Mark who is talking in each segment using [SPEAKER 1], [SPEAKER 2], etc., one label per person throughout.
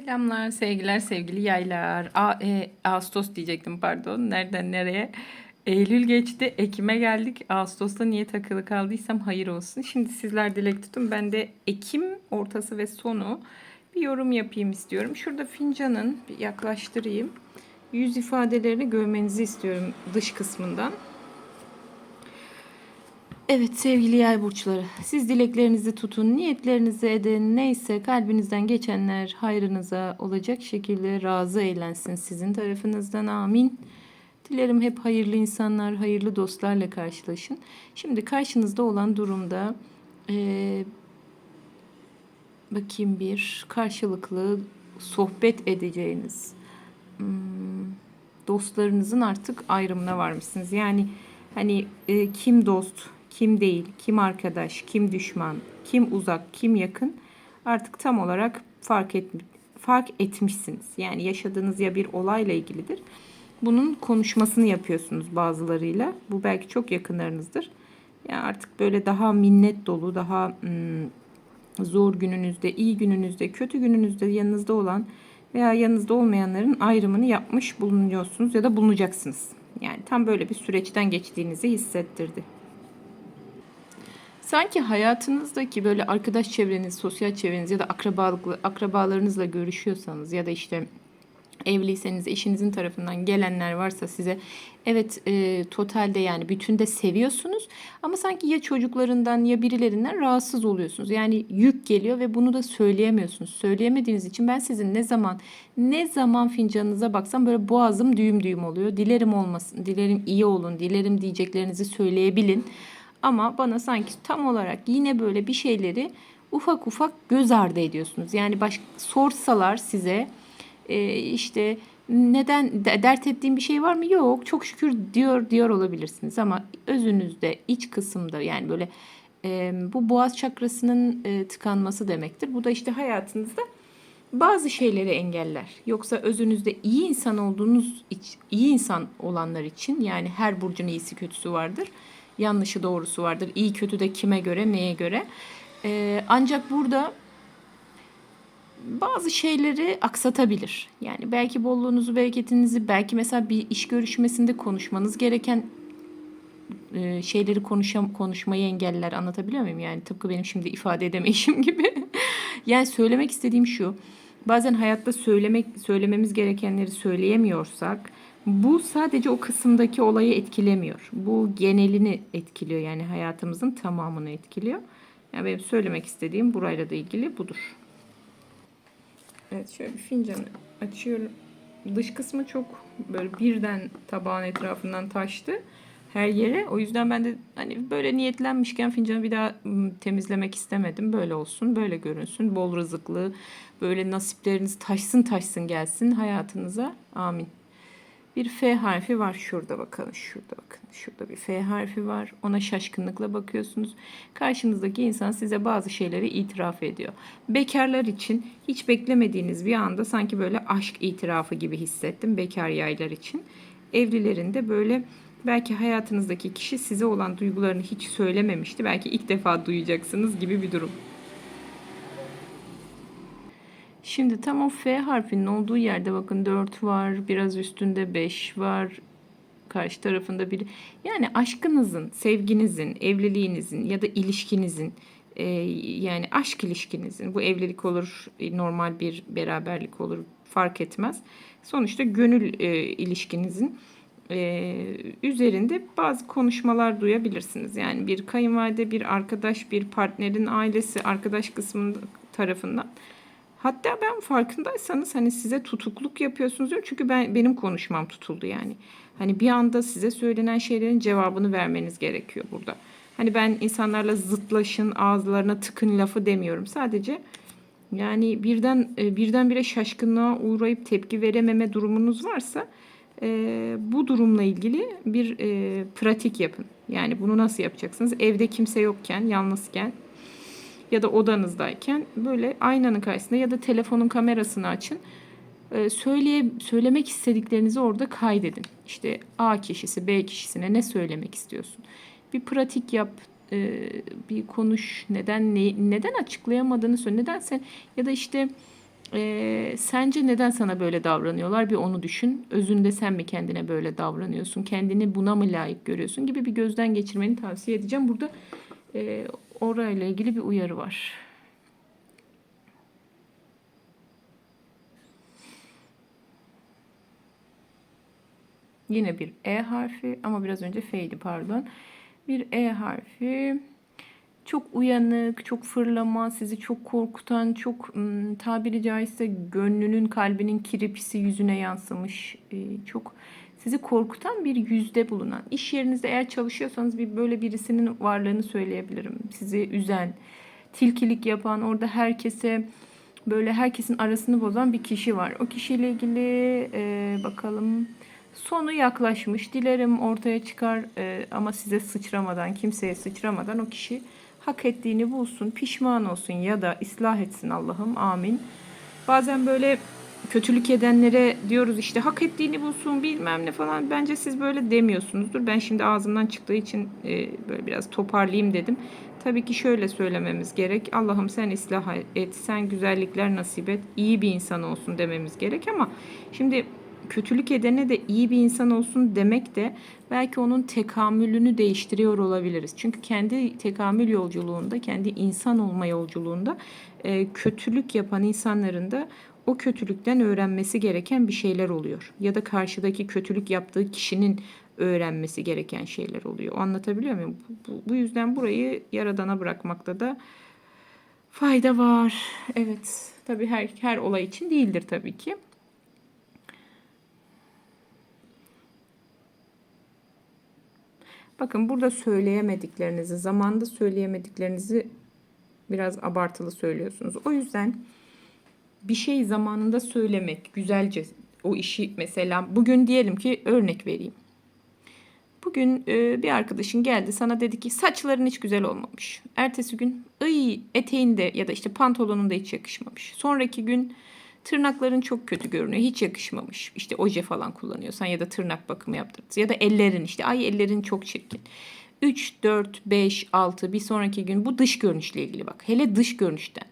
[SPEAKER 1] Selamlar, sevgiler, sevgili yaylar. A, e, Ağustos diyecektim pardon. Nereden nereye? Eylül geçti, Ekim'e geldik. Ağustos'ta niye takılı kaldıysam hayır olsun. Şimdi sizler dilek tutun. Ben de Ekim ortası ve sonu bir yorum yapayım istiyorum. Şurada fincanın bir yaklaştırayım. Yüz ifadelerini görmenizi istiyorum dış kısmından. Evet sevgili yay burçları, siz dileklerinizi tutun, niyetlerinizi edin, neyse kalbinizden geçenler hayrınıza olacak şekilde razı eğlensin sizin tarafınızdan amin. Dilerim hep hayırlı insanlar, hayırlı dostlarla karşılaşın. Şimdi karşınızda olan durumda eee, bakayım bir karşılıklı sohbet edeceğiniz hmm, dostlarınızın artık ayrımına varmışsınız. Yani hani e, kim dost, kim değil, kim arkadaş, kim düşman, kim uzak, kim yakın artık tam olarak fark et fark etmişsiniz. Yani yaşadığınız ya bir olayla ilgilidir. Bunun konuşmasını yapıyorsunuz bazılarıyla. Bu belki çok yakınlarınızdır. Yani artık böyle daha minnet dolu, daha hmm, zor gününüzde, iyi gününüzde, kötü gününüzde yanınızda olan veya yanınızda olmayanların ayrımını yapmış bulunuyorsunuz ya da bulunacaksınız. Yani tam böyle bir süreçten geçtiğinizi hissettirdi. Sanki hayatınızdaki böyle arkadaş çevreniz, sosyal çevreniz ya da akrabalık, akrabalarınızla görüşüyorsanız ya da işte evliyseniz eşinizin tarafından gelenler varsa size evet e, totalde yani bütünde seviyorsunuz ama sanki ya çocuklarından ya birilerinden rahatsız oluyorsunuz. Yani yük geliyor ve bunu da söyleyemiyorsunuz. Söyleyemediğiniz için ben sizin ne zaman ne zaman fincanınıza baksam böyle boğazım düğüm düğüm oluyor. Dilerim olmasın, dilerim iyi olun, dilerim diyeceklerinizi söyleyebilin. Ama bana sanki tam olarak yine böyle bir şeyleri ufak ufak göz ardı ediyorsunuz. Yani baş, sorsalar size e, işte neden dert ettiğim bir şey var mı? Yok. Çok şükür diyor diyor olabilirsiniz ama özünüzde iç kısımda yani böyle e, bu boğaz çakrasının e, tıkanması demektir. Bu da işte hayatınızda bazı şeyleri engeller. Yoksa özünüzde iyi insan olduğunuz iyi insan olanlar için yani her burcun iyisi kötüsü vardır. Yanlışı doğrusu vardır. İyi kötü de kime göre neye göre. E, ancak burada bazı şeyleri aksatabilir. Yani belki bolluğunuzu, bereketinizi, belki mesela bir iş görüşmesinde konuşmanız gereken e, şeyleri konuşam, konuşmayı engeller. Anlatabiliyor muyum? Yani tıpkı benim şimdi ifade edemeyişim gibi. yani söylemek istediğim şu. Bazen hayatta söylemek söylememiz gerekenleri söyleyemiyorsak bu sadece o kısımdaki olayı etkilemiyor. Bu genelini etkiliyor. Yani hayatımızın tamamını etkiliyor. Yani benim söylemek istediğim burayla da ilgili budur. Evet şöyle bir fincanı açıyorum. Dış kısmı çok böyle birden tabağın etrafından taştı her yere. O yüzden ben de hani böyle niyetlenmişken fincanı bir daha temizlemek istemedim. Böyle olsun, böyle görünsün. Bol rızıklı, böyle nasipleriniz taşsın taşsın gelsin hayatınıza. Amin. Bir F harfi var şurada bakalım. Şurada bakın. Şurada bir F harfi var. Ona şaşkınlıkla bakıyorsunuz. Karşınızdaki insan size bazı şeyleri itiraf ediyor. Bekarlar için hiç beklemediğiniz bir anda sanki böyle aşk itirafı gibi hissettim. Bekar yaylar için. Evlilerin de böyle belki hayatınızdaki kişi size olan duygularını hiç söylememişti. Belki ilk defa duyacaksınız gibi bir durum. Şimdi tam o F harfinin olduğu yerde bakın 4 var, biraz üstünde 5 var, karşı tarafında bir yani aşkınızın, sevginizin, evliliğinizin ya da ilişkinizin e, yani aşk ilişkinizin bu evlilik olur, normal bir beraberlik olur fark etmez. Sonuçta gönül e, ilişkinizin e, üzerinde bazı konuşmalar duyabilirsiniz. Yani bir kayınvalide, bir arkadaş, bir partnerin ailesi, arkadaş kısmında tarafından Hatta ben farkındaysanız hani size tutukluk yapıyorsunuz diyorum. Çünkü ben benim konuşmam tutuldu yani. Hani bir anda size söylenen şeylerin cevabını vermeniz gerekiyor burada. Hani ben insanlarla zıtlaşın, ağızlarına tıkın lafı demiyorum. Sadece yani birden e, birdenbire şaşkınlığa uğrayıp tepki verememe durumunuz varsa e, bu durumla ilgili bir e, pratik yapın. Yani bunu nasıl yapacaksınız? Evde kimse yokken, yalnızken ya da odanızdayken böyle aynanın karşısında ya da telefonun kamerasını açın. Ee, söyleye, söylemek istediklerinizi orada kaydedin. İşte A kişisi B kişisine ne söylemek istiyorsun? Bir pratik yap, e, bir konuş. Neden ne, neden açıklayamadığını söyle. Neden sen ya da işte Ee, sence neden sana böyle davranıyorlar? Bir onu düşün. Özünde sen mi kendine böyle davranıyorsun? Kendini buna mı layık görüyorsun? Gibi bir gözden geçirmeni tavsiye edeceğim. Burada e, orayla ilgili bir uyarı var. Yine bir E harfi ama biraz önce F'ydi pardon. Bir E harfi. Çok uyanık, çok fırlama, sizi çok korkutan, çok tabiri caizse gönlünün, kalbinin kiripisi yüzüne yansımış. çok sizi korkutan bir yüzde bulunan. İş yerinizde eğer çalışıyorsanız bir böyle birisinin varlığını söyleyebilirim. Sizi üzen, tilkilik yapan, orada herkese böyle herkesin arasını bozan bir kişi var. O kişiyle ilgili e, bakalım sonu yaklaşmış. Dilerim ortaya çıkar e, ama size sıçramadan, kimseye sıçramadan o kişi hak ettiğini bulsun, pişman olsun ya da ıslah etsin Allah'ım. Amin. Bazen böyle kötülük edenlere diyoruz işte hak ettiğini bulsun bilmem ne falan. Bence siz böyle demiyorsunuzdur. Ben şimdi ağzımdan çıktığı için e, böyle biraz toparlayayım dedim. Tabii ki şöyle söylememiz gerek. Allah'ım sen ıslah et, sen güzellikler nasip et, iyi bir insan olsun dememiz gerek ama şimdi kötülük edene de iyi bir insan olsun demek de belki onun tekamülünü değiştiriyor olabiliriz. Çünkü kendi tekamül yolculuğunda, kendi insan olma yolculuğunda e, kötülük yapan insanların da o kötülükten öğrenmesi gereken bir şeyler oluyor. Ya da karşıdaki kötülük yaptığı kişinin öğrenmesi gereken şeyler oluyor. Anlatabiliyor muyum? Bu, bu yüzden burayı yaradana bırakmakta da fayda var. Evet. Tabii her her olay için değildir tabii ki. Bakın burada söyleyemediklerinizi, zamanda söyleyemediklerinizi biraz abartılı söylüyorsunuz. O yüzden bir şey zamanında söylemek, güzelce o işi mesela bugün diyelim ki örnek vereyim. Bugün e, bir arkadaşın geldi sana dedi ki saçların hiç güzel olmamış. Ertesi gün ıy eteğinde ya da işte pantolonunda hiç yakışmamış. Sonraki gün tırnakların çok kötü görünüyor. Hiç yakışmamış. İşte oje falan kullanıyorsan ya da tırnak bakımı yaptırırsın. Ya da ellerin işte ay ellerin çok çirkin. 3, 4, 5, 6 bir sonraki gün bu dış görünüşle ilgili bak. Hele dış görünüşten.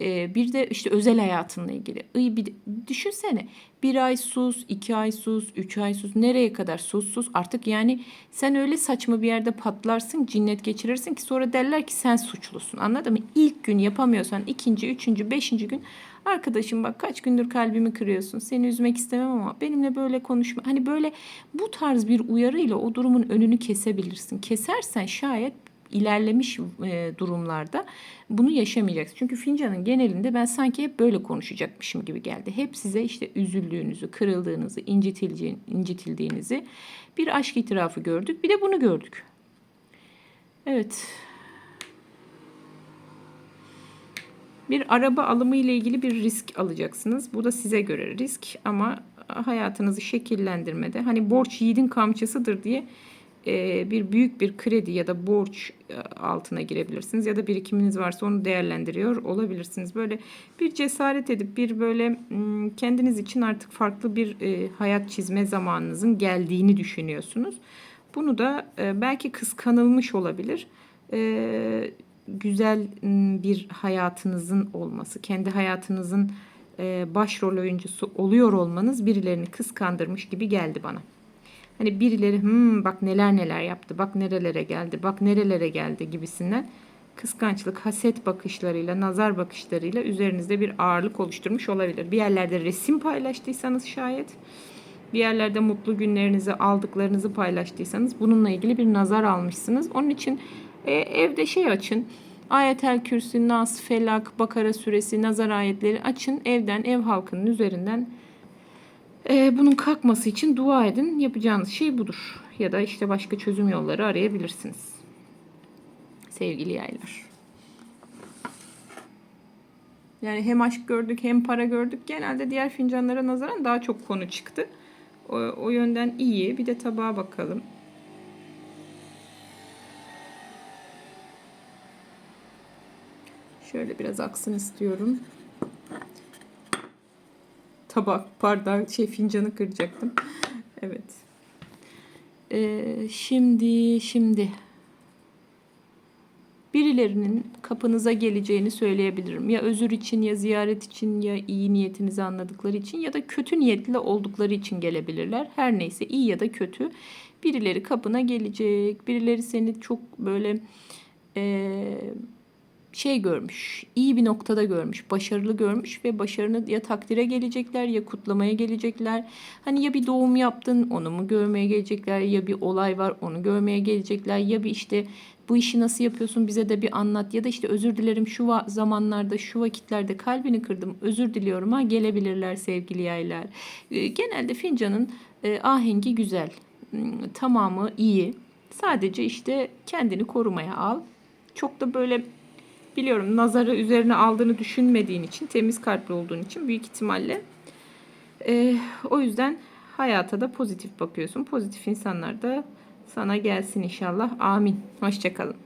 [SPEAKER 1] Ee, bir de işte özel hayatınla ilgili. Iy, bir de, düşünsene bir ay sus, iki ay sus, üç ay sus. Nereye kadar sus sus. Artık yani sen öyle saçma bir yerde patlarsın, cinnet geçirirsin ki sonra derler ki sen suçlusun. Anladın mı? İlk gün yapamıyorsan ikinci, üçüncü, beşinci gün arkadaşım bak kaç gündür kalbimi kırıyorsun. Seni üzmek istemem ama benimle böyle konuşma. Hani böyle bu tarz bir uyarıyla o durumun önünü kesebilirsin. Kesersen şayet ilerlemiş e, durumlarda bunu yaşamayacaksın. Çünkü fincanın genelinde ben sanki hep böyle konuşacakmışım gibi geldi. Hep size işte üzüldüğünüzü, kırıldığınızı, incitildiğinizi bir aşk itirafı gördük. Bir de bunu gördük. Evet. Bir araba alımı ile ilgili bir risk alacaksınız. Bu da size göre risk ama hayatınızı şekillendirmede hani borç yiğidin kamçısıdır diye e, bir büyük bir kredi ya da borç e, altına girebilirsiniz ya da birikiminiz varsa onu değerlendiriyor olabilirsiniz. Böyle bir cesaret edip bir böyle kendiniz için artık farklı bir e, hayat çizme zamanınızın geldiğini düşünüyorsunuz. Bunu da belki kıskanılmış olabilir. Güzel bir hayatınızın olması, kendi hayatınızın başrol oyuncusu oluyor olmanız birilerini kıskandırmış gibi geldi bana. Hani birileri hmm, bak neler neler yaptı, bak nerelere geldi, bak nerelere geldi gibisinden kıskançlık, haset bakışlarıyla, nazar bakışlarıyla üzerinizde bir ağırlık oluşturmuş olabilir. Bir yerlerde resim paylaştıysanız şayet, bir yerlerde mutlu günlerinizi, aldıklarınızı paylaştıysanız bununla ilgili bir nazar almışsınız. Onun için e, evde şey açın. Ayetel Kürsi, Nas, Felak, Bakara suresi, nazar ayetleri açın. Evden, ev halkının üzerinden e, bunun kalkması için dua edin. Yapacağınız şey budur. Ya da işte başka çözüm yolları arayabilirsiniz. Sevgili yaylar. Yani hem aşk gördük hem para gördük. Genelde diğer fincanlara nazaran daha çok konu çıktı. O, o yönden iyi. Bir de tabağa bakalım. Şöyle biraz aksın istiyorum tabak, bardak, şey fincanı kıracaktım. evet. Ee, şimdi, şimdi. Biri birilerinin kapınıza geleceğini söyleyebilirim. Ya özür için ya ziyaret için ya iyi niyetinizi anladıkları için ya da kötü niyetli oldukları için gelebilirler. Her neyse iyi ya da kötü birileri kapına gelecek. Birileri seni çok böyle eee, şey görmüş, iyi bir noktada görmüş, başarılı görmüş ve başarını ya takdire gelecekler ya kutlamaya gelecekler. Hani ya bir doğum yaptın onu mu görmeye gelecekler ya bir olay var onu görmeye gelecekler ya bir işte bu işi nasıl yapıyorsun bize de bir anlat ya da işte özür dilerim şu zamanlarda şu vakitlerde kalbini kırdım özür diliyorum ha gelebilirler sevgili yaylar. Ee, Genelde fincanın e, ahengi güzel Hmm, tamamı iyi sadece işte kendini korumaya al. Çok da böyle biliyorum nazarı üzerine aldığını düşünmediğin için temiz kalpli olduğun için büyük ihtimalle e, o yüzden hayata da pozitif bakıyorsun. Pozitif insanlar da sana gelsin inşallah. Amin. Hoşçakalın.